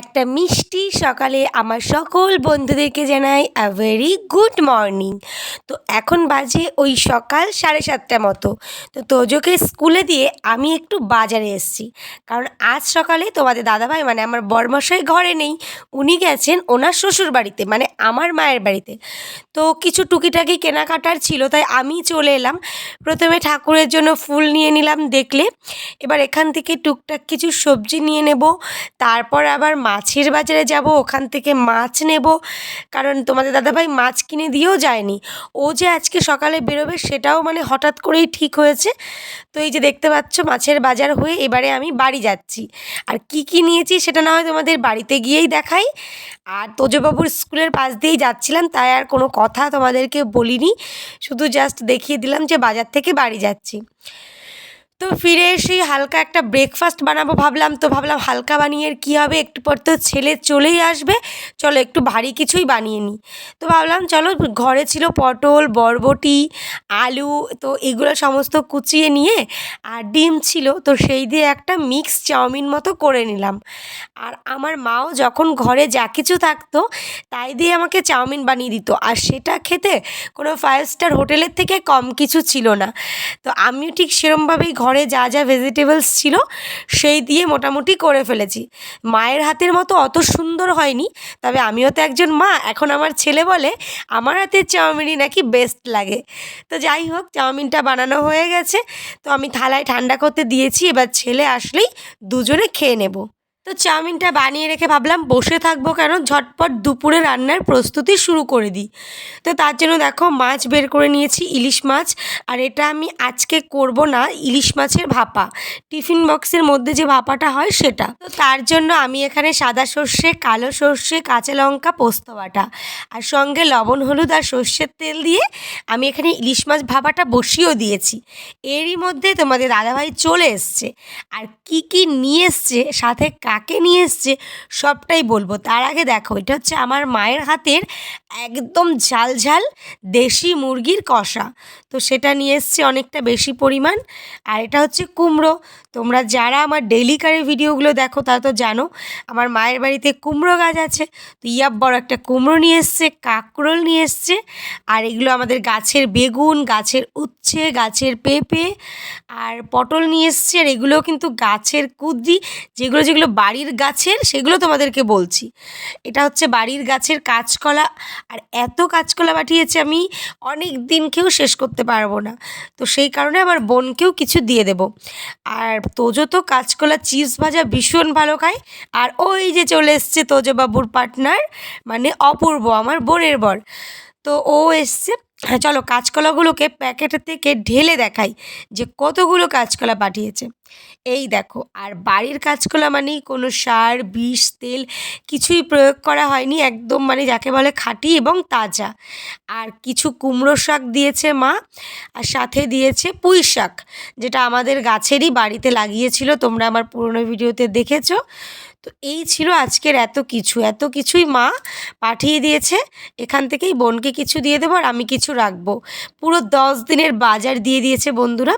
একটা মিষ্টি সকালে আমার সকল বন্ধুদেরকে জানাই আ ভেরি গুড মর্নিং তো এখন বাজে ওই সকাল সাড়ে সাতটা মতো। তো তোজোকে স্কুলে দিয়ে আমি একটু বাজারে এসেছি। কারণ আজ সকালে তোমাদের দাদাভাই মানে আমার বরমশাই ঘরে নেই, উনি গেছেন ওনার শ্বশুর বাড়িতে মানে আমার মায়ের বাড়িতে। তো কিছু টুকিটাকি কেনাকাটার ছিল, তাই আমি চলে এলাম। প্রথমে ঠাকুরের জন্য ফুল নিয়ে নিলাম দেখলে। এবার এখান থেকে টুকটাক কিছু সবজি নিয়ে নেব। তারপর আবার মাছের বাজারে যাব, ওখান থেকে মাছ নেব। কারণ তোমাদের দাদাভাই মাছ কিনে দিয়েও যায়নি। ও যে আজকে সকালে বেরোবে সেটাও মানে হঠাৎ করেই ঠিক হয়েছে। তো এই যে দেখতে পাচ্ছ মাছের বাজার হয়ে এবারে আমি বাড়ি যাচ্ছি। আর কি কি নিয়েছি সেটা না হয় তোমাদের বাড়িতে গিয়েই দেখাই। আর তোজবাবুর স্কুলের পাশ দিয়েই যাচ্ছিলাম, তাই আর কোনো কথা তোমাদেরকে বলিনি। শুধু জাস্ট দেখিয়ে দিলাম যে বাজার থেকে বাড়ি যাচ্ছি। তো ফিরে এসেই হালকা একটা ব্রেকফাস্ট বানাবো ভাবলাম। তো ভাবলাম হালকা বানিয়ে আর কী হবে? একটু পর তো ছেলে চলেই আসবে। চলো একটু ভারী কিছুই বানিয়ে নিই। তো ভাবলাম চলো ঘরে ছিল পটল, বরবটি, আলু, তো এগুলো সমস্ত কুচিয়ে নিয়ে আর ডিম ছিল। তো সেই দিয়ে একটা মিক্স চাউমিন মতো করে নিলাম। আর আমার মাও যখন ঘরে যা কিছু থাকতো, তাই দিয়ে আমাকে চাউমিন বানিয়ে দিত। আর সেটা খেতে কোনো ফাইভ স্টার হোটেলের থেকে কম কিছু ছিল না। তো আমিও ঠিক সেরমভাবেই ঘরে যা যা ভেজিটেবলস ছিল, সেই দিয়ে মোটামুটি করে ফেলেছি। মায়ের হাতের মতো অত সুন্দর হয়নি, তবে আমিও তো একজন মা, এখন আমার ছেলে বলে আমার হাতের চাউমিনই নাকি বেস্ট লাগে। তো যাই হোক, চাউমিনটা বানানো হয়ে গেছে, তো আমি থালায় ঠান্ডা করতে দিয়েছি, এবার ছেলে আসলেই দুজনে খেয়ে নেব। তো চাউমিনটা বানিয়ে রেখে ভাবলাম বসে থাকব কেন? ঝটপট দুপুরে রান্নার প্রস্তুতি শুরু করে দিই। তো তার জন্য দেখো মাছ বের করে নিয়েছি, ইলিশ মাছ। আর এটা আমি আজকে করব না, ইলিশ মাছের ভাপা। টিফিন বক্সের মধ্যে যে ভাপাটা হয় সেটা। তো তার জন্য আমি এখানে সাদা সর্ষে, কালো সর্ষে, কাঁচা লঙ্কা, পোস্ত বাটা। আর সঙ্গে লবণ, হলুদ আর সর্ষের তেল দিয়ে আমি এখানে ইলিশ মাছ ভাপাটা বসিয়েও দিয়েছি। এরই মধ্যে তোমাদের দাদাভাই চলে এসছে। আর কি কি নিয়ে এসছে, সাথে কাকে নিয়ে এসছে সবটাই বলব। তার আগে দেখো এটা হচ্ছে আমার মায়ের হাতের একদম ঝাল ঝাল দেশি মুরগির কষা। তো সেটা নিয়ে এসছে অনেকটা বেশি পরিমাণ। আর এটা হচ্ছে কুমড়ো। তোমরা যারা আমার ডেইলি কারের ভিডিওগুলো দেখো, তারা তো জানো, আমার মায়ের বাড়িতে কুমড়ো গাছ আছে। তো ইয়াব বড় একটা কুমড়ো নিয়ে এসছে, কাঁকরোল নিয়ে এসছে। আর এগুলো আমাদের গাছের বেগুন, গাছের উচ্ছে, গাছের পেঁপে আর পটল নিয়ে এসছে। আর এগুলো কিন্তু গাছের কুদ্রি, যেগুলো যেগুলো বাড়ির গাছের, সেগুলো তোমাদেরকে বলছি। এটা হচ্ছে বাড়ির গাছের কাঁচকলা আর এত কাঁচকলা পাঠিয়েছে আমি, অনেক দিন খেয়েও শেষ করতে পারব না। তো সেই কারণে আমার বোনকেও কিছু দিয়ে দেব। আর তোজো তো কাঁচকলা চিপস ভাজা ভীষণ ভালো খায়। আর ওই যে চলে এসছে তোজো বাবুর পার্টনার মানে অপূর্ব, আমার বোনের বর। তো ও এসছে হ্যাঁ চলো কাঁচকলাগুলোকে প্যাকেট থেকে ঢেলে দেখাই যে কতগুলো কাঁচকলা পাঠিয়েছে। এই দেখো, আর বাড়ির কাঁচকলা মানেই কোনো সার, বিষ, তেল কিছুই প্রয়োগ করা হয়নি, একদম মানে যাকে বলে খাঁটি এবং তাজা। আর কিছু কুমড়ো শাক দিয়েছে মা, আর সাথে দিয়েছে পুঁই শাক, যেটা আমাদের গাছেরই বাড়িতে লাগিয়েছিল, তোমরা আমার পুরনো ভিডিওতে দেখেছ। তো এই ছিল আজকের এত কিছু। এত কিছুই মা পাঠিয়ে দিয়েছে। এখান থেকেই বোনকে কিছু দিয়ে দেবো আর আমি কিছু রাখব। পুরো দশ দিনের বাজার দিয়ে দিয়েছে বন্ধুরা।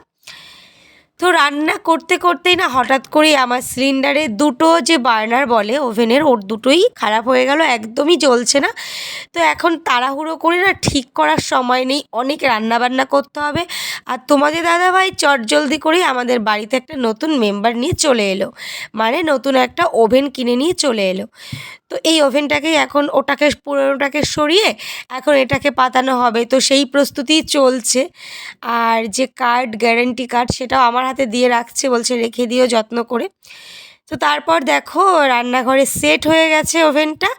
তো রান্না করতে করতেই না হঠাৎ করে আমার সিলিন্ডারে দুটো যে বার্নার বলে ওভেনের, ওর দুটোই খারাপ হয়ে গেল, একদমই জ্বলছে না। তো এখন তাড়াহুড়ো করে না ঠিক করার সময় নেই। অনেক রান্না বান্না করতে হবে। আর তোমাদের দাদাভাই চটজলদি করেই আমাদের বাড়িতে একটা নতুন মেম্বার নিয়ে চলে এলো। মানে নতুন একটা ওভেন কিনে নিয়ে চলে এলো। তো এই ওভেনটাকেই এখন ওটাকে, পুরোনোটাকে সরিয়ে এখন এটাকে পাতানো হবে। তো সেই প্রস্তুতি চলছে। আর যে কার্ড গ্যারেন্টি কার্ড সেটাও আমার হাতে দিয়ে রাখছে। বলছে রেখে দিও, যত্ন করে। তো তারপর দেখো, রান্নাঘরে সেট হয়ে গেছে ওভেনটা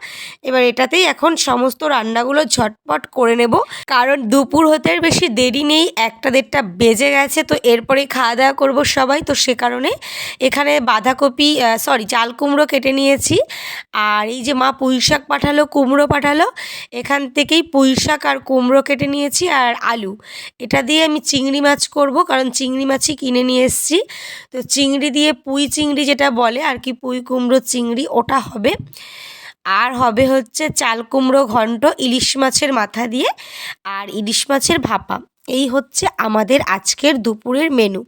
এবার এটাতেই এখন সমস্ত রান্নাগুলো ঝটপট করে নেব। কারণ দুপুর হতে আর বেশি দেরি নেই, একটা দেড়টা বেজে গেছে, তো এরপরেই খাওয়া দাওয়া করব সবাই। তো সে কারণে এখানে বাঁধাকপি সরি চাল কুমড়ো কেটে নিয়েছি। আর এই যে মা পুঁই শাক পাঠালো, কুমড়ো পাঠালো, এখান থেকেই পুঁই শাক আর কুমড়ো কেটে নিয়েছি আর আলু। এটা দিয়ে আমি চিংড়ি মাছ করব, কারণ চিংড়ি মাছই কিনে নিয়ে এসেছি। তো চিংড়ি দিয়ে পুঁই চিংড়ি যেটা বলে আর কি পুঁই কুমড়ো, চিংড়ি, ওটা হবে। আর হবে হচ্ছে চাল কুমড়ো ঘন্ট, ইলিশ মাছের মাথা দিয়ে, আর ইলিশ মাছের ভাপা। এই হচ্ছে আমাদের আজকের দুপুরের মেনু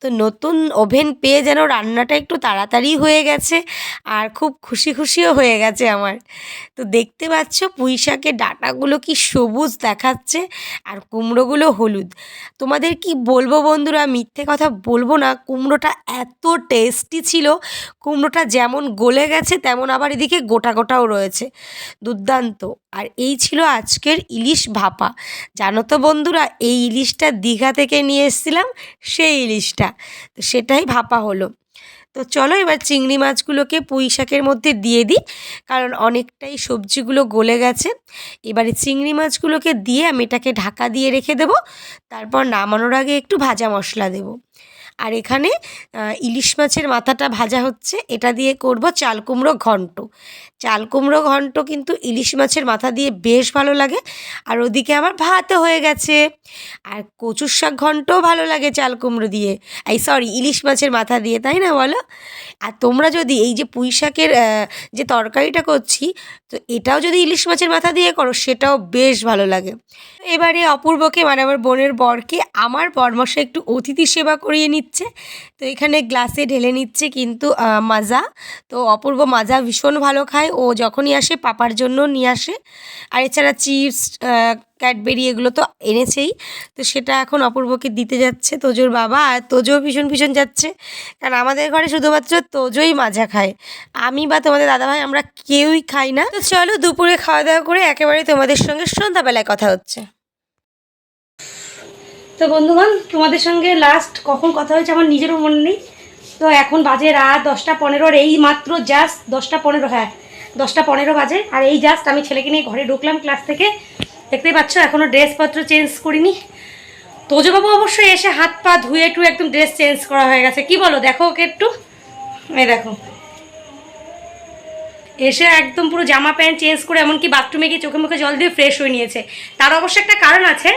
তো নতুন ওভেন পেয়ে যেন রান্নাটা একটু তাড়াতাড়ি হয়ে গেছে আর খুব খুশি খুশিও হয়ে গেছে আমার। তো দেখতে পাচ্ছ পুঁই শাকের ডাঁটাগুলো কি সবুজ দেখাচ্ছে আর কুমড়োগুলো হলুদ। তোমাদের কি বলব বন্ধুরা, মিথ্যে কথা বলব না, কুমড়োটা এত টেস্টি ছিল, কুমড়োটা যেমন গলে গেছে তেমন আবার এদিকে গোটা গোটাও রয়েছে। দুর্দান্ত। আর এই ছিল আজকের ইলিশ ভাপা। জানো তো বন্ধুরা, এই ইলিশটা দীঘা থেকে নিয়ে এসেছিলাম, সেই ইলিশটা। তো সেটাই ভাপা হলো। তো চলো এবার চিংড়ি মাছগুলোকে পুঁই শাকের মধ্যে দিয়ে দিই, কারণ অনেকটাই সবজিগুলো গলে গেছে। এবারে চিংড়ি মাছগুলোকে দিয়ে আমি এটাকে ঢাকা দিয়ে রেখে দেবো, তারপর নামানোর আগে একটু ভাজা মশলা দেবো। আর এখানে ইলিশ মাছের মাথাটা ভাজা হচ্ছে, এটা দিয়ে করব চাল কুমড়ো ঘন্ট। চাল কুমড়ো ঘন্ট কিন্তু ইলিশ মাছের মাথা দিয়ে বেশ ভালো লাগে। আর ওদিকে আমার ভাতও হয়ে গেছে। আর কচুর শাক ঘন্টও ভালো লাগে চাল কুমড়ো দিয়ে। এই সরি ইলিশ মাছের মাথা দিয়ে, তাই না বলো? আর তোমরা যদি এই যে পুঁই শাকের যে তরকারিটা করছি, তো এটাও যদি ইলিশ মাছের মাথা দিয়ে করো, সেটাও বেশ ভালো লাগে। এবারে অপূর্বকে মানে আমার বোনের বরকে, আমার পরামর্শে একটু অতিথি সেবা করিয়ে নিচ্ছে। তো এখানে গ্লাসে ঢেলে নিচ্ছে কিন্তু মাজা। তো অপূর্ব মাজা ভীষণ ভালো খায়। ও যখনই আসে পাপার জন্য নিয়ে আসে। আর এছাড়া চিপস ক্যাডবেরি এগুলো তো এনেছেই। তো সেটা এখন অপূর্বকে দিতে যাচ্ছে তোজোর বাবা। আর তোজো ভীষণ ভীষণ যাচ্ছে। কারণ আমাদের ঘরে শুধুমাত্র তোজোই মাজা খায়। আমি বা তোমাদের দাদাভাই আমরা কেউই খাই না। তো চলো দুপুরে খাওয়া দাওয়া করে একেবারে তোমাদের সঙ্গে সন্ধ্যাবেলায় কথা হচ্ছে। তো বন্ধুগণ, তোমাদের সঙ্গে লাস্ট কখন কথা হয়েছে আমার নিজেরও মনে নেই। তো এখন বাজে রাত দশটা পনেরোর, এই মাত্র জাস্ট দশটা পনেরো হ্যাঁ। দশটা পনেরো বাজে। আর এই জাস্ট আমি ছেলেকে নিয়ে ঘরে ঢুকলাম ক্লাস থেকে। দেখতেই পাচ্ছ এখনও ড্রেসপত্র চেঞ্জ করিনি। তোজবাবু অবশ্যই এসে হাত পা ধুয়ে টু একদম ড্রেস চেঞ্জ করা হয়ে গেছে। কি বলো, দেখো ওকে একটু? এই দেখো। এসে একদম পুরো জামা প্যান্ট চেঞ্জ করে, এমনকি বাথরুমে গিয়ে চোখে মুখে জল দিয়ে ফ্রেশ হয়ে নিয়েছে। তার অবশ্য একটা কারণ আছে।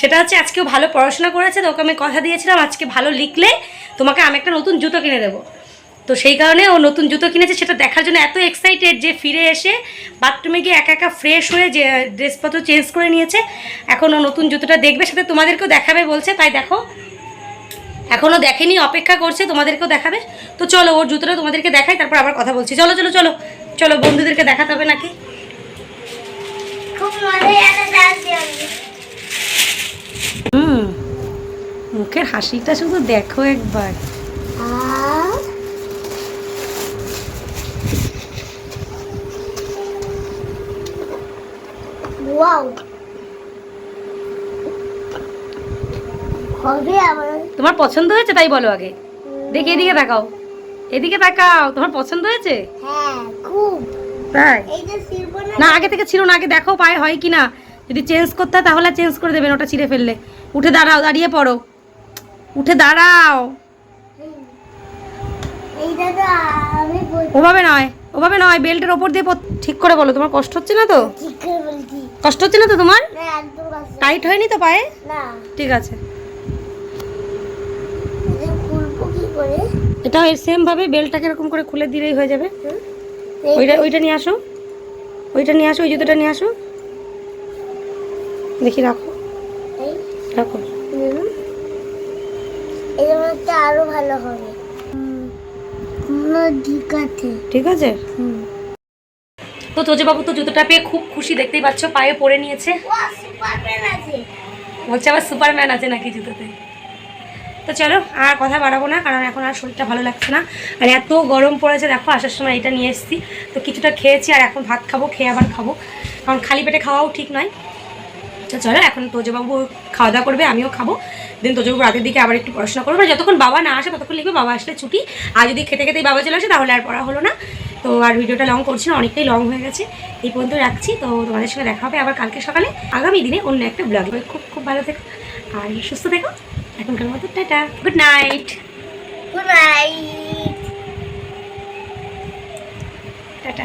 সেটা হচ্ছে আজকেও ভালো পড়াশোনা করেছে, তো ওকে আমি কথা দিয়েছিলাম, আজকে ভালো লিখলে তোমাকে আমি একটা নতুন জুতো কিনে দেবো। তো সেই কারণে ও নতুন জুতো কিনেছে সেটা দেখার জন্য এত এক্সাইটেড যে ফিরে এসে বাথরুমে গিয়ে একা একা ফ্রেশ হয়ে যে ড্রেসপত্র চেঞ্জ করে নিয়েছে। এখন ও নতুন জুতোটা দেখবে সাথে তোমাদেরকেও দেখাবে বলছে তাই দেখো। এখনও দেখেনি অপেক্ষা করছে তোমাদেরকেও দেখাবে। তো চলো ওর জুতোটা তোমাদেরকে দেখাই তারপর আবার কথা বলছি। চলো চলো চলো চলো বন্ধুদেরকে দেখাতে হবে নাকি? হুম মুখের হাসিটা শুধু দেখো একবার ওয়াও হবে আমার তোমার পছন্দ হয়েছে তাই বলো আগে। দেখি এদিকে তাকাও। এদিকে তাকাও। তোমার পছন্দ হয়েছে? হ্যাঁ তাই? না আগে থেকে ছিল না আগে দেখো পায়ে হয় কি না যদি চেঞ্জ করতে হয় তাহলে চেঞ্জ করে দেবেন ওটা ছিঁড়ে ফেললে। উঠে দাঁড়াও দাঁড়িয়ে পড়ো। উঠে দাঁড়াও। ওভাবে নয় ওভাবে নয় বেল্টের ওপর দিয়ে ঠিক করে বলো তোমার কষ্ট হচ্ছে না তো? ঠিক করে কষ্ট হচ্ছে না তো তোমার? টাইট হয়নি তো পায়ে? ঠিক আছে। এটা সেম ভাবে বেল্টটাকে এরকম করে খুলে দিলেই হয়ে যাবে। হুম? ওইটা ওইটা নিয়ে আসো। ওইটা নিয়ে আসো ওই জুতোটা নিয়ে আসো। দেখি রাখো। রাখো। হুম। আরও ভালো হবে। ঠিক আছে। ঠিক আছে? তো তোজবাবু তো জুতোটা পেয়ে খুব খুশি দেখতেই পাচ্ছ পায়ে পরে নিয়েছে। বলছে আবার সুপারম্যান আছে নাকি জুতোতে। তো চলো আর কথা বাড়াবো না কারণ এখন আর শরীরটা ভালো লাগছে না। আর এত গরম পড়েছে দেখো আসার সময় এটা নিয়ে এসেছি। তো কিছুটা খেয়েছি আর এখন ভাত খাব খেয়ে আবার খাব। কারণ খালি পেটে খাওয়াও ঠিক নয়। তো চলো এখন তোজবাবু খাওয়া দাওয়া করবে আমিও খাব। দেন তোজবাবু রাতের দিকে আবার একটু পড়াশোনা করব। আর যতক্ষণ বাবা না আসে ততক্ষণ লিখবে বাবা আসলে ছুটি। আর যদি খেতে খেতেই বাবা চলে আসে তাহলে আর পড়া হলো না। তো আর ভিডিওটা লং করছি না অনেকটাই লং হয়ে গেছে। এই পর্যন্ত রাখছি তো তোমাদের সঙ্গে দেখা হবে আবার কালকে সকালে। আগামী দিনে অন্য একটা ব্লগ খুব খুব ভালো থেকো আর সুস্থ থেকো। এখনকার মতো tata. Good night good night tata.